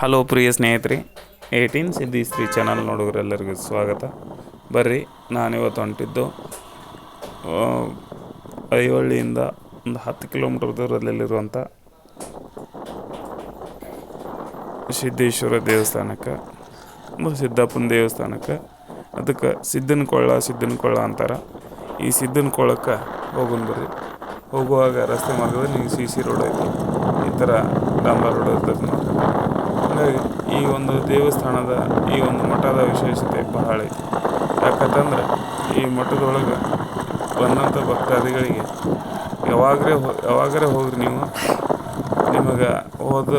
Hello ಪ್ರಿಯ ಸ್ನೇಹಿತರೆ eighteen ಸಿದ್ದಿ ಸ್ತ್ರೀ channel ನೋಡೋರೆಲ್ಲರಿಗೂ ಸ್ವಾಗತ. ಬರ್ರಿ, ನಾನಿವತ್ತು ಹೊಂಟಿದ್ದು ಐಹೊಳ್ಳಿಯಿಂದ ಒಂದು ಹತ್ತು ಕಿಲೋಮೀಟ್ರ್ ದೂರದಲ್ಲಿರುವಂಥ ಸಿದ್ದೇಶ್ವರ ದೇವಸ್ಥಾನಕ್ಕೆ, ಒಂದು ಸಿದ್ದಪ್ಪನ ದೇವಸ್ಥಾನಕ್ಕೆ, ಅದಕ್ಕೆ ಸಿದ್ದನ ಕೊಳ್ಳ ಸಿದ್ದನ ಕೊಳ್ಳ ಅಂತಾರೆ. ಈ ಸಿದ್ದನ ಕೊಳಕ್ಕೆ ಹೋಗೋಣ ಬರ್ರಿ. ಹೋಗುವಾಗ ರಸ್ತೆ ಮಾರ್ಗದಲ್ಲಿ ಸಿ ಸಿ ರೋಡ್ ಐತಿ. ಈ ಥರ ಡಾಂಬರ್ ರೋಡ್ ಇರ್ತದೆ ನೋಡ್ರಿ. ಹಾಗಾಗಿ ಈ ಒಂದು ದೇವಸ್ಥಾನದ ಈ ಒಂದು ಮಠದ ವಿಶೇಷತೆ ಬಹಳ ಐತಿ. ಯಾಕಂತಂದ್ರೆ ಈ ಮಠದೊಳಗೆ ಬಂದಂಥ ಭಕ್ತಾದಿಗಳಿಗೆ ಯಾವಾಗಲೇ ಹೋ ಯಾವಾಗಲೇ ಹೋಗ್ರಿ ನೀವು, ನಿಮಗೆ ಹೋದ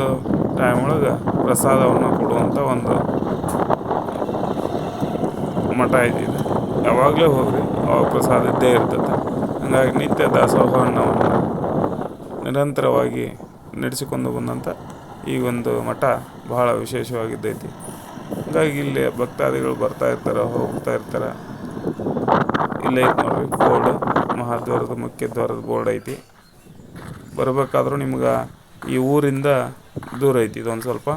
ಟೈಮ್ ಒಳಗೆ ಪ್ರಸಾದವನ್ನು ಕೊಡುವಂಥ ಒಂದು ಮಠ ಐತಿ ಯಾವಾಗಲೇ ಹೋಗ್ರಿ, ಅವಾಗ ಪ್ರಸಾದ ಇದ್ದೇ ಇರ್ತದೆ ಹಾಗಾಗಿ ನಿತ್ಯ ದಾಸೋಹವನ್ನು ನಿರಂತರವಾಗಿ ನಡೆಸಿಕೊಂಡು ಬಂದಂಥ ಈ ಒಂದು ಮಠ ಬಹಳ ವಿಶೇಷವಾಗಿದ್ದೈತಿ. ಹಾಗಾಗಿ ಇಲ್ಲಿ ಭಕ್ತಾದಿಗಳು ಬರ್ತಾ ಇರ್ತಾರೆ, ಹೋಗ್ತಾ ಇರ್ತಾರೆ. ಇಲ್ಲೇ ಐತೆ ನೋಡ್ರಿ, ಬೋರ್ಡ್, ಮಹಾದ್ವಾರದ ಮುಖ್ಯ ದ್ವಾರದ ಬೋರ್ಡ್ ಐತಿ. ಬರಬೇಕಾದ್ರೂ ನಿಮ್ಗೆ ಈ ಊರಿಂದ ದೂರ ಐತಿ, ಇದೊಂದು ಸ್ವಲ್ಪ.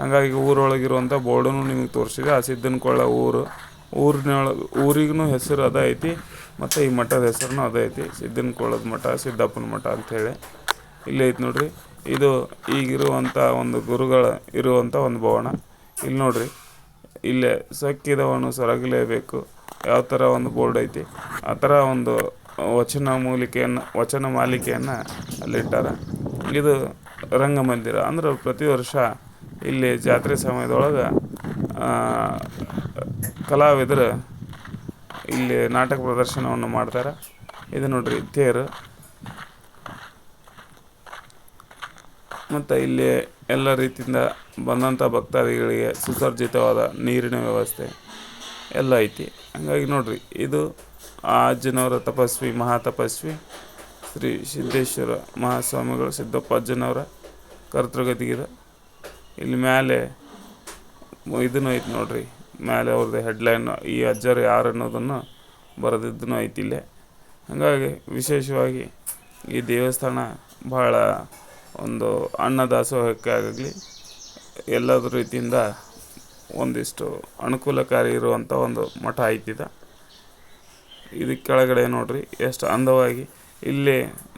ಹಾಗಾಗಿ ಊರೊಳಗಿರುವಂಥ ಬೋರ್ಡನ್ನು ನಿಮಗೆ ತೋರಿಸಿದೆ. ಆ ಸಿದ್ದನಕೊಳ್ಳ ಊರು, ಊರಿನೊಳಗೆ ಊರಿಗೂ ಹೆಸರು ಅದ ಐತಿ, ಮತ್ತು ಈ ಮಠದ ಹೆಸರು ಅದ ಐತಿ. ಸಿದ್ದನಕೊಳ್ಳದ ಮಠ, ಸಿದ್ದಪ್ಪನ ಮಠ ಅಂಥೇಳಿ ಇಲ್ಲೇ ಐತಿ ನೋಡ್ರಿ. ಇದು ಈಗಿರುವಂಥ ಒಂದು ಗುರುಗಳ ಇರುವಂಥ ಒಂದು ಭವನ. ಇಲ್ಲಿ ನೋಡ್ರಿ, ಇಲ್ಲೇ ಸಕ್ಕಿದವನು ಸೊರಗಲೇಬೇಕು. ಯಾವ ಥರ ಒಂದು ಬೋರ್ಡ್ ಐತಿ, ಆ ಥರ ಒಂದು ವಚನ ಮೂಲಿಕೆಯನ್ನು, ವಚನ ಮಾಲಿಕೆಯನ್ನು ಅಲ್ಲಿಟ್ಟಾರ ಇದು ರಂಗಮಂದಿರ. ಅಂದ್ರೆ ಪ್ರತಿ ವರ್ಷ ಇಲ್ಲಿ ಜಾತ್ರೆ ಸಮಯದೊಳಗೆ ಕಲಾವಿದರು ಇಲ್ಲಿ ನಾಟಕ ಪ್ರದರ್ಶನವನ್ನು ಮಾಡ್ತಾರೆ. ಇದು ನೋಡ್ರಿ, ತೇರು. ಮತ್ತು ಇಲ್ಲಿ ಎಲ್ಲ ರೀತಿಯಿಂದ ಬಂದಂಥ ಭಕ್ತಾದಿಗಳಿಗೆ ಸುಸರ್ಜಿತವಾದ ನೀರಿನ ವ್ಯವಸ್ಥೆ ಎಲ್ಲ ಐತಿ. ಹಂಗಾಗಿ ನೋಡಿರಿ, ಇದು ಆ ಅಜ್ಜನವರ ತಪಸ್ವಿ, ಮಹಾ ತಪಸ್ವಿ ಶ್ರೀ ಸಿದ್ದೇಶ್ವರ ಮಹಾಸ್ವಾಮಿಗಳು ಸಿದ್ದಪ್ಪ ಅಜ್ಜನವರ ಕರ್ತೃಗತಿಗಿದ ಇಲ್ಲಿ ಮೇಲೆ ಇದನ್ನು ಐತಿ ನೋಡಿರಿ ಮೇಲೆ ಅವ್ರದ್ದು ಹೆಡ್ಲೈನ್ ಈ ಅಜ್ಜರು ಯಾರು ಅನ್ನೋದನ್ನು ಬರೆದಿದ್ದನ್ನು ಐತಿ ಇಲ್ಲೇ. ಹಾಗಾಗಿ ವಿಶೇಷವಾಗಿ ಈ ದೇವಸ್ಥಾನ ಭಾಳ ಒಂದು ಅನ್ನದಾಸೋಹಕ್ಕೆ ಆಗಲಿ ಎಲ್ಲದ ರೀತಿಯಿಂದ ಒಂದಿಷ್ಟು ಅನುಕೂಲಕಾರಿ ಇರುವಂಥ ಒಂದು ಮಠ ಐತಿದ ಇದಕ್ಕೆ ಕೆಳಗಡೆ ನೋಡ್ರಿ, ಎಷ್ಟು ಅಂದವಾಗಿ, ಇಲ್ಲಿ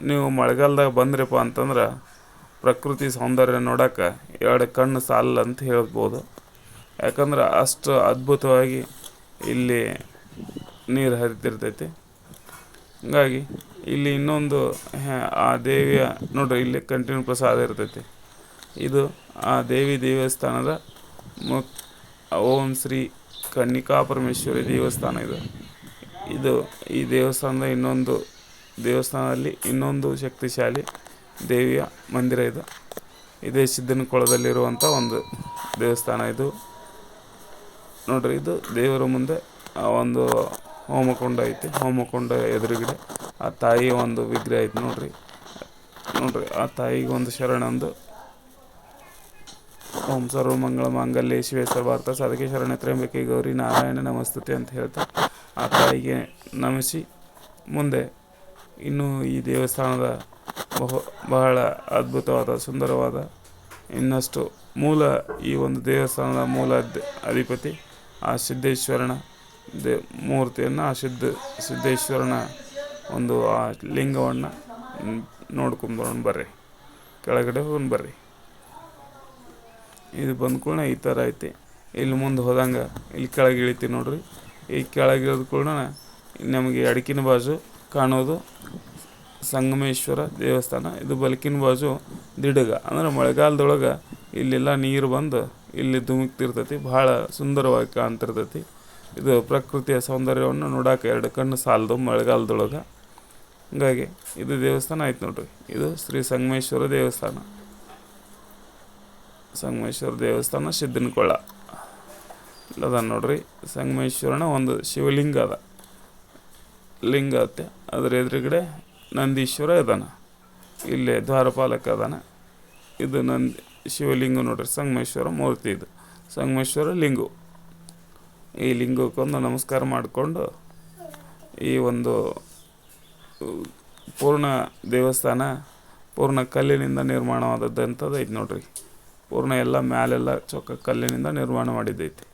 ನೀವು ಮಳೆಗಾಲದಾಗ ಬಂದ್ರಪ್ಪ ಅಂತಂದ್ರೆ ಪ್ರಕೃತಿ ಸೌಂದರ್ಯ ನೋಡೋಕೆ ಎರಡು ಕಣ್ಣು ಸಾಲ ಅಂತ ಹೇಳ್ಬೋದು. ಯಾಕಂದ್ರೆ ಅಷ್ಟು ಅದ್ಭುತವಾಗಿ ಇಲ್ಲಿ ನೀರು ಹರಿತಿರ್ತೈತಿ ಹಂಗಾಗಿ ಇಲ್ಲಿ ಇನ್ನೊಂದು ಆ ದೇವಿಯ, ನೋಡ್ರಿ, ಇಲ್ಲಿ ಕಂಟಿನ್ಯೂ ಪ್ರಸಾದ ಇರ್ತೈತಿ. ಇದು ಆ ದೇವಿ ದೇವಸ್ಥಾನದ ಓಂ ಶ್ರೀ ಕನ್ನಿಕಾ ಪರಮೇಶ್ವರಿ ದೇವಸ್ಥಾನ ಇದು. ಇದು ಈ ದೇವಸ್ಥಾನದ ಇನ್ನೊಂದು, ದೇವಸ್ಥಾನದಲ್ಲಿ ಇನ್ನೊಂದು ಶಕ್ತಿಶಾಲಿ ದೇವಿಯ ಮಂದಿರ ಇದು. ಇದೇ ಸಿದ್ದನ ಕೊಳದಲ್ಲಿರುವಂಥ ಒಂದು ದೇವಸ್ಥಾನ ಇದು. ನೋಡ್ರಿ, ಇದು ದೇವರ ಮುಂದೆ ಒಂದು ಹೋಮಕುಂಡ ಐತಿ, ಹೋಮಕೊಂಡ ಎದುರುಗಡೆ ಆ ತಾಯಿ ಒಂದು ವಿಗ್ರಹ ಐತಿ ನೋಡ್ರಿ. ನೋಡ್ರಿ, ಆ ತಾಯಿಗೆ ಒಂದು ಶರಣಂದು ಓಂ ಸರ್ವಮಂಗಳ ಮಾಂಗಲ್ಯ, ಶಿವೇ ಸರ್ವಾರ್ಥ ಶರಣ ತ್ರ್ಯಂಬಕೆ ಗೌರಿ, ನಾರಾಯಣ ನಮಸ್ತುತೆ ಅಂತ ಹೇಳ್ತಾ ಆ ತಾಯಿಗೆ ನಮಿಸಿ ಮುಂದೆ ಇನ್ನು ಈ ದೇವಸ್ಥಾನದ ಬಹು, ಬಹಳ ಅದ್ಭುತವಾದ, ಸುಂದರವಾದ ಇನ್ನಷ್ಟು ಮೂಲ ಈ ಒಂದು ದೇವಸ್ಥಾನದ ಮೂಲ ಅಧಿಪತಿ ಆ ಸಿದ್ದೇಶ್ವರನ ದೇ ಮೂರ್ತಿಯನ್ನು ಆ ಸಿದ್ಧ ಸಿದ್ದೇಶ್ವರನ ಒಂದು ಆ ಲಿಂಗವನ್ನು ನೋಡ್ಕೊಂಬರೋಣ ಬರ್ರಿ. ಕೆಳಗಡೆ ಹೋಗಿ ಬರ್ರಿ. ಇದು ಬಂದ ಕೂಡ ಈ ಥರ ಐತಿ. ಇಲ್ಲಿ ಮುಂದೆ ಹೋದಂಗೆ ಇಲ್ಲಿ ಕೆಳಗೆ ಇಳಿತೀವಿ ನೋಡ್ರಿ. ಈ ಕೆಳಗೆ ಇಳಿದ ಕೂಡ ನಮಗೆ ಅಡಕಿನ ಬಾಜು ಕಾಣೋದು ಸಂಗಮೇಶ್ವರ ದೇವಸ್ಥಾನ. ಇದು ಬಲಕಿನ ಬಾಜು ದಿಡಗ. ಅಂದ್ರೆ ಮಳೆಗಾಲದೊಳಗೆ ಇಲ್ಲೆಲ್ಲ ನೀರು ಬಂದು ಇಲ್ಲಿ ಧುಮುಕ್ತಿರ್ತೈತಿ. ಭಾಳ ಸುಂದರವಾಗಿ ಕಾಣ್ತಿರ್ತೈತಿ. ಇದು ಪ್ರಕೃತಿಯ ಸೌಂದರ್ಯವನ್ನು ನೋಡಕ್ಕೆ ಎರಡು ಕಣ್ಣು ಸಾಲದು, ಮಳೆಗಾಲದೊಳಗೆ. ಹಂಗಾಗಿ ಇದು ದೇವಸ್ಥಾನ ಆಯ್ತು ನೋಡ್ರಿ. ಇದು ಶ್ರೀ ಸಂಗಮೇಶ್ವರ ದೇವಸ್ಥಾನ. ಸಂಗಮೇಶ್ವರ ದೇವಸ್ಥಾನ ಸಿದ್ದನಕೊಳ್ಳ ಅದ ನೋಡ್ರಿ, ಸಂಗಮೇಶ್ವರನ ಒಂದು ಶಿವಲಿಂಗ ಅದ. ಲಿಂಗ ಅತ್ತೆ. ಅದ್ರ ಎದುರುಗಡೆ ನಂದೀಶ್ವರ ಇದಾನ. ಇಲ್ಲೇ ದ್ವಾರಪಾಲಕ ಅದಾನ. ಇದು ನಂದಿ, ಶಿವಲಿಂಗ ನೋಡ್ರಿ, ಸಂಗಮೇಶ್ವರ ಮೂರ್ತಿ ಇದು. ಸಂಗಮೇಶ್ವರ ಲಿಂಗು. ಈ ಲಿಂಗಕ್ಕೊಂದು ನಮಸ್ಕಾರ ಮಾಡಿಕೊಂಡು ಈ ಒಂದು ಪೂರ್ಣ ದೇವಸ್ಥಾನ, ಪೂರ್ಣ ಕಲ್ಲಿನಿಂದ ನಿರ್ಮಾಣವಾದದ್ದಂಥದ್ದು ಐತೆ ನೋಡ್ರಿ. ಪೂರ್ಣ ಎಲ್ಲ ಮ್ಯಾಲೆಲ್ಲ ಚೊಕ್ಕ ಕಲ್ಲಿನಿಂದ ನಿರ್ಮಾಣ ಮಾಡಿದ್ದೈತಿ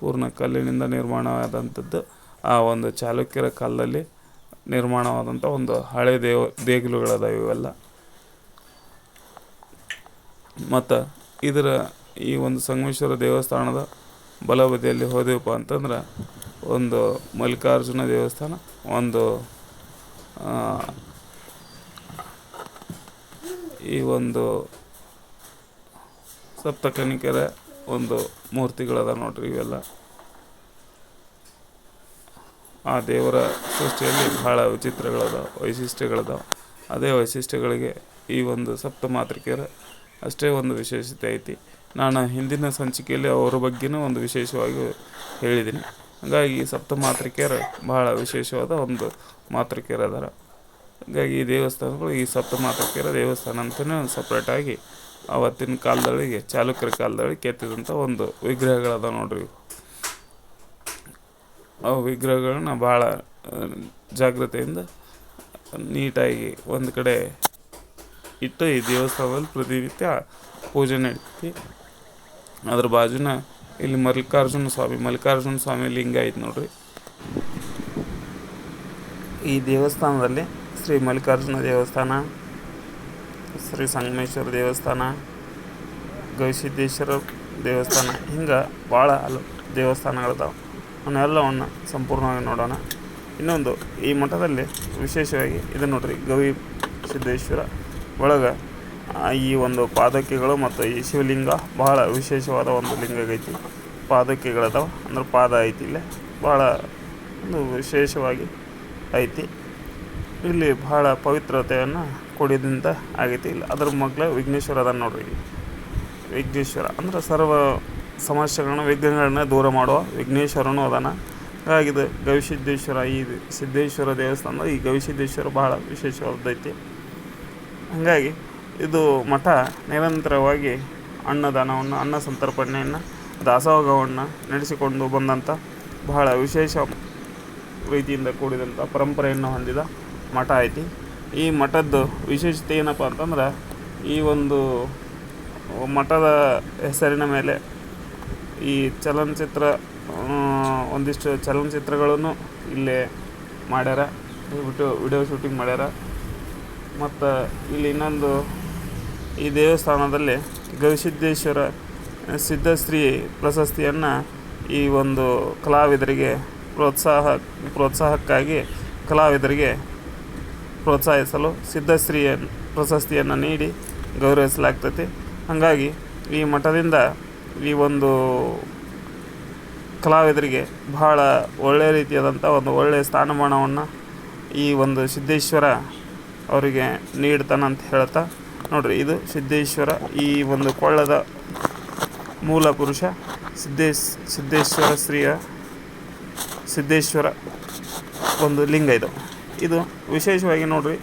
ಪೂರ್ಣ ಕಲ್ಲಿನಿಂದ ನಿರ್ಮಾಣವಾದಂಥದ್ದು ಆ ಒಂದು ಚಾಲುಕ್ಯರ ಕಾಲದಲ್ಲಿ ನಿರ್ಮಾಣವಾದಂಥ ಒಂದು ಹಳೆ ದೇವ ದೇಗುಲುಗಳದಾವ ಇವೆಲ್ಲ. ಮತ್ತು ಇದರ ಈ ಒಂದು ಸಂಗಮೇಶ್ವರ ದೇವಸ್ಥಾನದ ಬಲಬದಿಯಲ್ಲಿ ಹೋದೆವಪ್ಪ ಅಂತಂದ್ರೆ ಒಂದು ಮಲ್ಲಿಕಾರ್ಜುನ ದೇವಸ್ಥಾನ, ಒಂದು ಈ ಒಂದು ಸಪ್ತಕನಿಕರ ಒಂದು ಮೂರ್ತಿಗಳದ ನೋಡ್ರಿ ಇವೆಲ್ಲ. ಆ ದೇವರ ಸೃಷ್ಟಿಯಲ್ಲಿ ಬಹಳ ವಿಚಿತ್ರಗಳದಾವ, ವೈಶಿಷ್ಟ್ಯಗಳದಾವ. ಅದೇ ವೈಶಿಷ್ಟ್ಯಗಳಿಗೆ ಈ ಒಂದು ಸಪ್ತ ಮಾತೃಕೆಯರ ಅಷ್ಟೇ ಒಂದು ವಿಶೇಷತೆ ಐತಿ. ನಾನು ಹಿಂದಿನ ಸಂಚಿಕೆಯಲ್ಲಿ ಅವರ ಬಗ್ಗೆನೂ ಒಂದು ವಿಶೇಷವಾಗಿ ಹೇಳಿದ್ದೀನಿ. ಹಾಗಾಗಿ ಈ ಸಪ್ತ ಮಾತೃಕೆಯರ ಬಹಳ ವಿಶೇಷವಾದ ಒಂದು ಮಾತೃಕೆಯರು ಅದಾರ ಹಾಗಾಗಿ ಈ ದೇವಸ್ಥಾನಗಳು ಈ ಸಪ್ತ ಮಾತೃಕೆಯರ ದೇವಸ್ಥಾನ ಅಂತಲೇ ಸಪ್ರೇಟಾಗಿ ಅವತ್ತಿನ ಕಾಲದೊಳಗೆ ಚಾಲುಕ್ಯರ ಕಾಲದೊಳಗೆ ಕೆತ್ತಿದಂಥ ಒಂದು ವಿಗ್ರಹಗಳದ ನೋಡ್ರಿ. ಆ ವಿಗ್ರಹಗಳನ್ನ ಭಾಳ ಜಾಗ್ರತೆಯಿಂದ ನೀಟಾಗಿ ಒಂದು ಕಡೆ ಇಟ್ಟು ಈ ದೇವಸ್ಥಾನದಲ್ಲಿ ಪ್ರತಿನಿತ್ಯ ಪೂಜೆ ನಡೀತೈತಿ ಅದ್ರ ಬಾಜುನ ಇಲ್ಲಿ ಮಲ್ಲಿಕಾರ್ಜುನ ಸ್ವಾಮಿ ಮಲ್ಲಿಕಾರ್ಜುನ ಸ್ವಾಮಿ ಲಿಂಗ ಐತೆ ನೋಡ್ರಿ. ಈ ದೇವಸ್ಥಾನದಲ್ಲಿ ಶ್ರೀ ಮಲ್ಲಿಕಾರ್ಜುನ ದೇವಸ್ಥಾನ, ಶ್ರೀ ಸಂಗಮೇಶ್ವರ ದೇವಸ್ಥಾನ, ಗವಿಸಿದ್ದೇಶ್ವರ ದೇವಸ್ಥಾನ, ಹಿಂಗೆ ಭಾಳ ಹಲವು ದೇವಸ್ಥಾನಗಳಿದಾವೆ. ಅವನ್ನೆಲ್ಲವನ್ನು ಸಂಪೂರ್ಣವಾಗಿ ನೋಡೋಣ. ಇನ್ನೊಂದು, ಈ ಮಠದಲ್ಲಿ ವಿಶೇಷವಾಗಿ ಇದು ನೋಡ್ರಿ ಗವಿ ಸಿದ್ದೇಶ್ವರ ಒಳಗೆ ಈ ಒಂದು ಪಾದಕೆಗಳು ಮತ್ತು ಈ ಶಿವಲಿಂಗ ಬಹಳ ವಿಶೇಷವಾದ ಒಂದು ಲಿಂಗ ಐತಿ ಪಾದಕೆಗಳದಾವ ಅಂದ್ರೆ ಪಾದ ಐತಿ ಇಲ್ಲಿ. ಭಾಳ ಒಂದು ವಿಶೇಷವಾಗಿ ಐತಿ. ಇಲ್ಲಿ ಬಹಳ ಪವಿತ್ರತೆಯನ್ನು ಕೊಡಿದಂತ ಆಗೈತಿ ಇಲ್ಲಿ. ಅದ್ರ ಮಗ್ಲ ವಿಘ್ನೇಶ್ವರ ಅದ ನೋಡ್ರಿ. ವಿಘ್ನೇಶ್ವರ, ಅಂದ್ರೆ ಸರ್ವ ಸಮಸ್ಯೆಗಳನ್ನ, ವಿಘ್ನಗಳನ್ನ ದೂರ ಮಾಡುವ ವಿಘ್ನೇಶ್ವರನೂ ಅದಾನ. ಹಾಗಾಗಿ ಇದು ಗವಿಸಿದ್ದೇಶ್ವರ, ಈ ಸಿದ್ದೇಶ್ವರ ದೇವಸ್ಥಾನ ಈ ಗವಿಸಿದ್ದೇಶ್ವರ ಬಹಳ ವಿಶೇಷವಾದೈತಿ ಹಾಗಾಗಿ ಇದು ಮಠ ನಿರಂತರವಾಗಿ ಅನ್ನದಾನವನ್ನು, ಅನ್ನ ಸಂತರ್ಪಣೆಯನ್ನು, ದಾಸೋಹವನ್ನು ನಡೆಸಿಕೊಂಡು ಬಂದಂಥ ಬಹಳ ವಿಶೇಷ ರೀತಿಯಿಂದ ಕೂಡಿದಂಥ ಪರಂಪರೆಯನ್ನು ಹೊಂದಿದ ಮಠ ಐತಿ. ಈ ಮಠದ್ದು ವಿಶೇಷತೆ ಏನಪ್ಪ ಅಂತಂದ್ರೆ ಈ ಒಂದು ಮಠದ ಹೆಸರಿನ ಮೇಲೆ ಈ ಚಲನಚಿತ್ರ ಒಂದಿಷ್ಟು ಚಲನಚಿತ್ರಗಳನ್ನು ಇಲ್ಲೇ ಮಾಡ್ಯಾರ. ಬಿಟ್ಟು ವಿಡಿಯೋ ಶೂಟಿಂಗ್ ಮಾಡ್ಯಾರ. ಮತ್ತು ಇಲ್ಲಿ ಇನ್ನೊಂದು ಈ ದೇವಸ್ಥಾನದಲ್ಲಿ ಗವಿಸಿದ್ದೇಶ್ವರ ಸಿದ್ಧಶ್ರೀ ಪ್ರಶಸ್ತಿಯನ್ನು ಈ ಒಂದು ಕಲಾವಿದರಿಗೆ ಪ್ರೋತ್ಸಾಹ, ಪ್ರೋತ್ಸಾಹಕ್ಕಾಗಿ ಕಲಾವಿದರಿಗೆ ಪ್ರೋತ್ಸಾಹಿಸಲು ಸಿದ್ಧಶ್ರೀ ಪ್ರಶಸ್ತಿಯನ್ನು ನೀಡಿ ಗೌರವಿಸಲಾಗ್ತೈತಿ. ಹಾಗಾಗಿ ಈ ಮಠದಿಂದ ಈ ಒಂದು ಕಲಾವಿದರಿಗೆ ಬಹಳ ಒಳ್ಳೆಯ ರೀತಿಯಾದಂಥ ಒಂದು ಒಳ್ಳೆಯ ಸ್ಥಾನಮಾನವನ್ನು ಈ ಒಂದು ಸಿದ್ದೇಶ್ವರ ಅವರಿಗೆ ನೀಡ್ತಾನಂತ ಹೇಳ್ತಾ ನೋಡ್ರಿ, ಇದು ಸಿದ್ದೇಶ್ವರ, ಈ ಒಂದು ಕೊಳ್ಳದ ಮೂಲ ಪುರುಷ, ಸಿದ್ದೇಶ್, ಸಿದ್ದೇಶ್ವರ ಸ್ತ್ರೀಯ, ಸಿದ್ದೇಶ್ವರ ಒಂದು ಲಿಂಗ ಇದು. ಇದು ವಿಶೇಷವಾಗಿ ನೋಡ್ರಿ,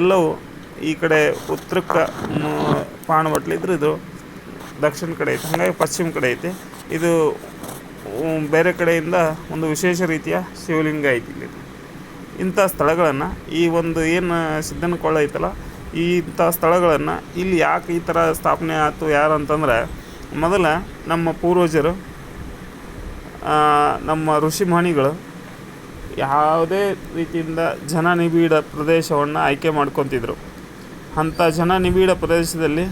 ಎಲ್ಲವೂ ಈ ಕಡೆ ಉತ್ತರಕ್ಕೆ ಪಾಣವಟ್ಲಿದ್ರೆ ಇದು ದಕ್ಷಿಣ ಕಡೆ ಐತೆ. ಹಾಗಾಗಿ ಪಶ್ಚಿಮ ಕಡೆ ಐತೆ. ಇದು ಬೇರೆ ಕಡೆಯಿಂದ ಒಂದು ವಿಶೇಷ ರೀತಿಯ ಶಿವಲಿಂಗ ಐತಿ ಇಲ್ಲಿ. ಇಂಥ ಸ್ಥಳಗಳನ್ನು ಈ ಒಂದು ಏನು ಸಿದ್ಧನ ಕೊಳ್ಳ ಐತಲ್ಲ ಇಂಥ ಸ್ಥಳಗಳನ್ನು ಇಲ್ಲಿ ಯಾಕೆ ಈ ಥರ ಸ್ಥಾಪನೆ ಆಯಿತು, ಯಾರು ಅಂತಂದ್ರೆ, ಮೊದಲ ನಮ್ಮ ಪೂರ್ವಜರು ನಮ್ಮ ಋಷಿಮಣಿಗಳು ಯಾವುದೇ ರೀತಿಯಿಂದ ಜನ ನಿಬಿಡ ಪ್ರದೇಶವನ್ನು ಆಯ್ಕೆ ಮಾಡ್ಕೊತಿದ್ರು. ಅಂಥ ಜನ ನಿಬಿಡ ಪ್ರದೇಶದಲ್ಲಿ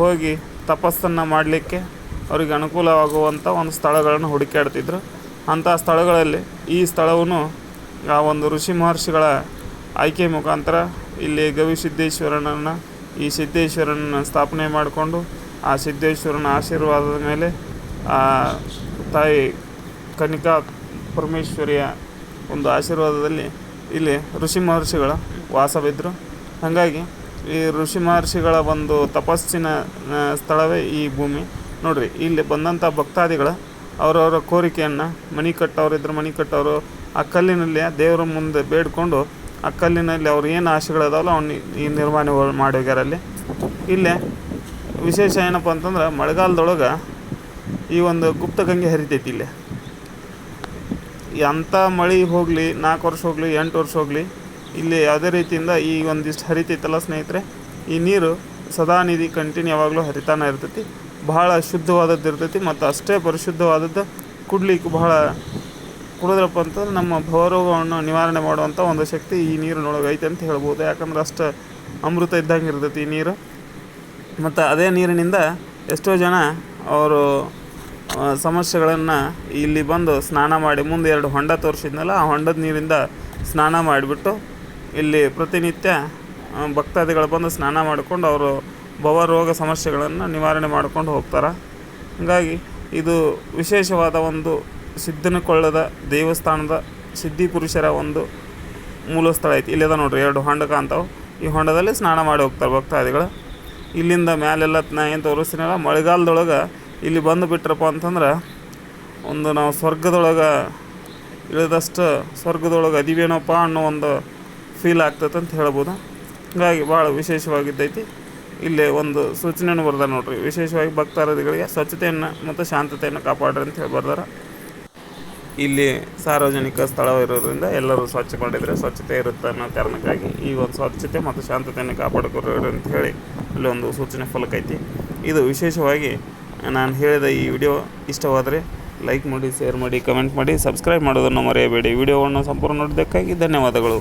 ಹೋಗಿ ತಪಸ್ಸನ್ನು ಮಾಡಲಿಕ್ಕೆ ಅವರಿಗೆ ಅನುಕೂಲವಾಗುವಂಥ ಒಂದು ಸ್ಥಳಗಳನ್ನು ಹುಡುಕಾಡ್ತಿದ್ರು ಅಂಥ ಸ್ಥಳಗಳಲ್ಲಿ ಈ ಸ್ಥಳವನ್ನು ಆ ಒಂದು ಋಷಿ ಮಹರ್ಷಿಗಳ ಆಯ್ಕೆ ಮುಖಾಂತರ ಇಲ್ಲಿ ಗವಿಸಿದ್ದೇಶ್ವರನನ್ನು ಈ ಸಿದ್ದೇಶ್ವರನ ಸ್ಥಾಪನೆ ಮಾಡಿಕೊಂಡು ಆ ಸಿದ್ದೇಶ್ವರನ ಆಶೀರ್ವಾದದ ಮೇಲೆ ಆ ತಾಯಿ ಕನಿಕಾ ಪರಮೇಶ್ವರಿಯ ಒಂದು ಆಶೀರ್ವಾದದಲ್ಲಿ ಇಲ್ಲಿ ಋಷಿ ಮಹರ್ಷಿಗಳ ವಾಸವಿದ್ದರು ಹಾಗಾಗಿ ಈ ಋಷಿ ಮಹರ್ಷಿಗಳ ಒಂದು ತಪಸ್ಸಿನ ಸ್ಥಳವೇ ಈ ಭೂಮಿ. ನೋಡಿರಿ, ಇಲ್ಲಿ ಬಂದಂಥ ಭಕ್ತಾದಿಗಳ ಅವರವರ ಕೋರಿಕೆಯನ್ನು ಮನೆ ಕಟ್ಟೋರಿದ್ರೆ ಮನೆ ಕಟ್ಟೋರು ಆ ಕಲ್ಲಿನಲ್ಲಿ ದೇವರ ಮುಂದೆ ಬೇಡ್ಕೊಂಡು ಆ ಕಲ್ಲಿನಲ್ಲಿ ಅವ್ರು ಏನು ಆಶೆಗಳಿದಾವಲ್ಲ ಅವ್ನು ಈ ನಿರ್ಮಾಣ ಮಾಡಿ ಇಲ್ಲೇ ವಿಶೇಷ ಏನಪ್ಪ ಅಂತಂದ್ರೆ ಮಳೆಗಾಲದೊಳಗೆ ಈ ಒಂದು ಗುಪ್ತಗಂಗೆ ಹರಿತೈತಿ ಇಲ್ಲಿ. ಎಂಥ ಮಳೆ ಹೋಗಲಿ, ನಾಲ್ಕು ವರ್ಷ ಹೋಗಲಿ, ಎಂಟು ವರ್ಷ ಹೋಗಲಿ, ಇಲ್ಲಿ ಯಾವುದೇ ರೀತಿಯಿಂದ ಈ ಒಂದಿಷ್ಟು ಹರಿತೈತಲ್ಲ ಸ್ನೇಹಿತರೆ, ಈ ನೀರು ಸದಾ ನಿಧಿ ಕಂಟಿನ್ಯೂ ಯಾವಾಗಲೂ ಹರಿತಾನೆ ಇರ್ತೈತಿ. ಬಹಳ ಶುದ್ಧವಾದದ್ದು ಇರ್ತೈತಿ ಮತ್ತು ಅಷ್ಟೇ ಪರಿಶುದ್ಧವಾದದ್ದು ಕುಡ್ಲಿಕ್ಕೆ ಬಹಳ ಕುಡಿದ್ರಪ್ಪ ಅಂತಂದ್ರೆ ನಮ್ಮ ಭವರೋಗವನ್ನು ನಿವಾರಣೆ ಮಾಡುವಂಥ ಒಂದು ಶಕ್ತಿ ಈ ನೀರಿನೊಳಗೆ ಐತೆ ಅಂತ ಹೇಳ್ಬೋದು. ಯಾಕಂದ್ರೆ ಅಷ್ಟು ಅಮೃತ ಇದ್ದಂಗೆ ಇರ್ತೈತಿ ಈ ನೀರು. ಮತ್ತು ಅದೇ ನೀರಿನಿಂದ ಎಷ್ಟೋ ಜನ ಅವರು ಸಮಸ್ಯೆಗಳನ್ನು ಇಲ್ಲಿ ಬಂದು ಸ್ನಾನ ಮಾಡಿ ಮುಂದೆ ಎರಡು ಹೊಂಡ ತೋರಿಸಿದ್ನಲ್ಲ, ಆ ಹೊಂಡದ ನೀರಿಂದ ಸ್ನಾನ ಮಾಡಿಬಿಟ್ಟು ಇಲ್ಲಿ ಪ್ರತಿನಿತ್ಯ ಭಕ್ತಾದಿಗಳು ಬಂದು ಸ್ನಾನ ಮಾಡಿಕೊಂಡು ಅವರು ಭವರೋಗ ಸಮಸ್ಯೆಗಳನ್ನು ನಿವಾರಣೆ ಮಾಡ್ಕೊಂಡು ಹೋಗ್ತಾರೆ. ಹಾಗಾಗಿ ಇದು ವಿಶೇಷವಾದ ಒಂದು ಸಿದ್ಧನಕೊಳ್ಳದ ದೇವಸ್ಥಾನದ ಸಿದ್ಧಿ ಪುರುಷರ ಒಂದು ಮೂಲ ಸ್ಥಳ ಐತಿ. ಇಲ್ಲದ ನೋಡ್ರಿ, ಎರಡು ಹೊಂಡ ಕಾಣ್ತಾವೆ ಈ ಹೊಂಡದಲ್ಲಿ ಸ್ನಾನ ಮಾಡಿ ಹೋಗ್ತಾರೆ ಭಕ್ತಾದಿಗಳು. ಇಲ್ಲಿಂದ ಮ್ಯಾಲೆಲ್ಲ ನಾ ಏನು ತೋರಿಸ್ತೀನಲ್ಲ ಮಳೆಗಾಲದೊಳಗೆ ಇಲ್ಲಿ ಬಂದು ಬಿಟ್ರಪ್ಪ ಅಂತಂದ್ರೆ, ಒಂದು ನಾವು ಸ್ವರ್ಗದೊಳಗೆ ಇಳಿದಷ್ಟು ಸ್ವರ್ಗದೊಳಗೆ ಅದಿವೇನಪ್ಪ ಅನ್ನೋ ಒಂದು ಫೀಲ್ ಆಗ್ತೈತೆ ಅಂತ ಹೇಳ್ಬೋದು. ಹೀಗಾಗಿ ಭಾಳ ವಿಶೇಷವಾಗಿದ್ದೈತಿ. ಇಲ್ಲಿ ಒಂದು ಸೂಚನೆಯನ್ನು ಬರ್ದಾರೆ ನೋಡ್ರಿ. ವಿಶೇಷವಾಗಿ ಭಕ್ತಾದಿಗಳಿಗೆ ಸ್ವಚ್ಛತೆಯನ್ನು ಮತ್ತು ಶಾಂತತೆಯನ್ನು ಕಾಪಾಡ್ರಿ ಅಂತ ಹೇಳಿ ಬರ್ದಾರ ಇಲ್ಲಿ ಸಾರ್ವಜನಿಕ ಸ್ಥಳ ಇರೋದ್ರಿಂದ ಎಲ್ಲರೂ ಸ್ವಚ್ಛ ಮಾಡಿದರೆ ಸ್ವಚ್ಛತೆ ಇರುತ್ತೆ ಅನ್ನೋ ಕಾರಣಕ್ಕಾಗಿ ಈ ಒಂದು ಸ್ವಚ್ಛತೆ ಮತ್ತು ಶಾಂತತೆಯನ್ನು ಕಾಪಾಡಿಕೊಳ್ಳೋರು ಅಂತ ಹೇಳಿ ಅಲ್ಲಿ ಒಂದು ಸೂಚನೆ ಫಲಕ ಐತಿ. ಇದು ವಿಶೇಷವಾಗಿ ನಾನು ಹೇಳಿದ ಈ ವಿಡಿಯೋ ಇಷ್ಟವಾದರೆ ಲೈಕ್ ಮಾಡಿ, ಶೇರ್ ಮಾಡಿ, ಕಮೆಂಟ್ ಮಾಡಿ, ಸಬ್ಸ್ಕ್ರೈಬ್ ಮಾಡೋದನ್ನು ಮರೆಯಬೇಡಿ. ವಿಡಿಯೋವನ್ನು ಸಂಪೂರ್ಣ ನೋಡಿದ್ದಕ್ಕಾಗಿ ಧನ್ಯವಾದಗಳು.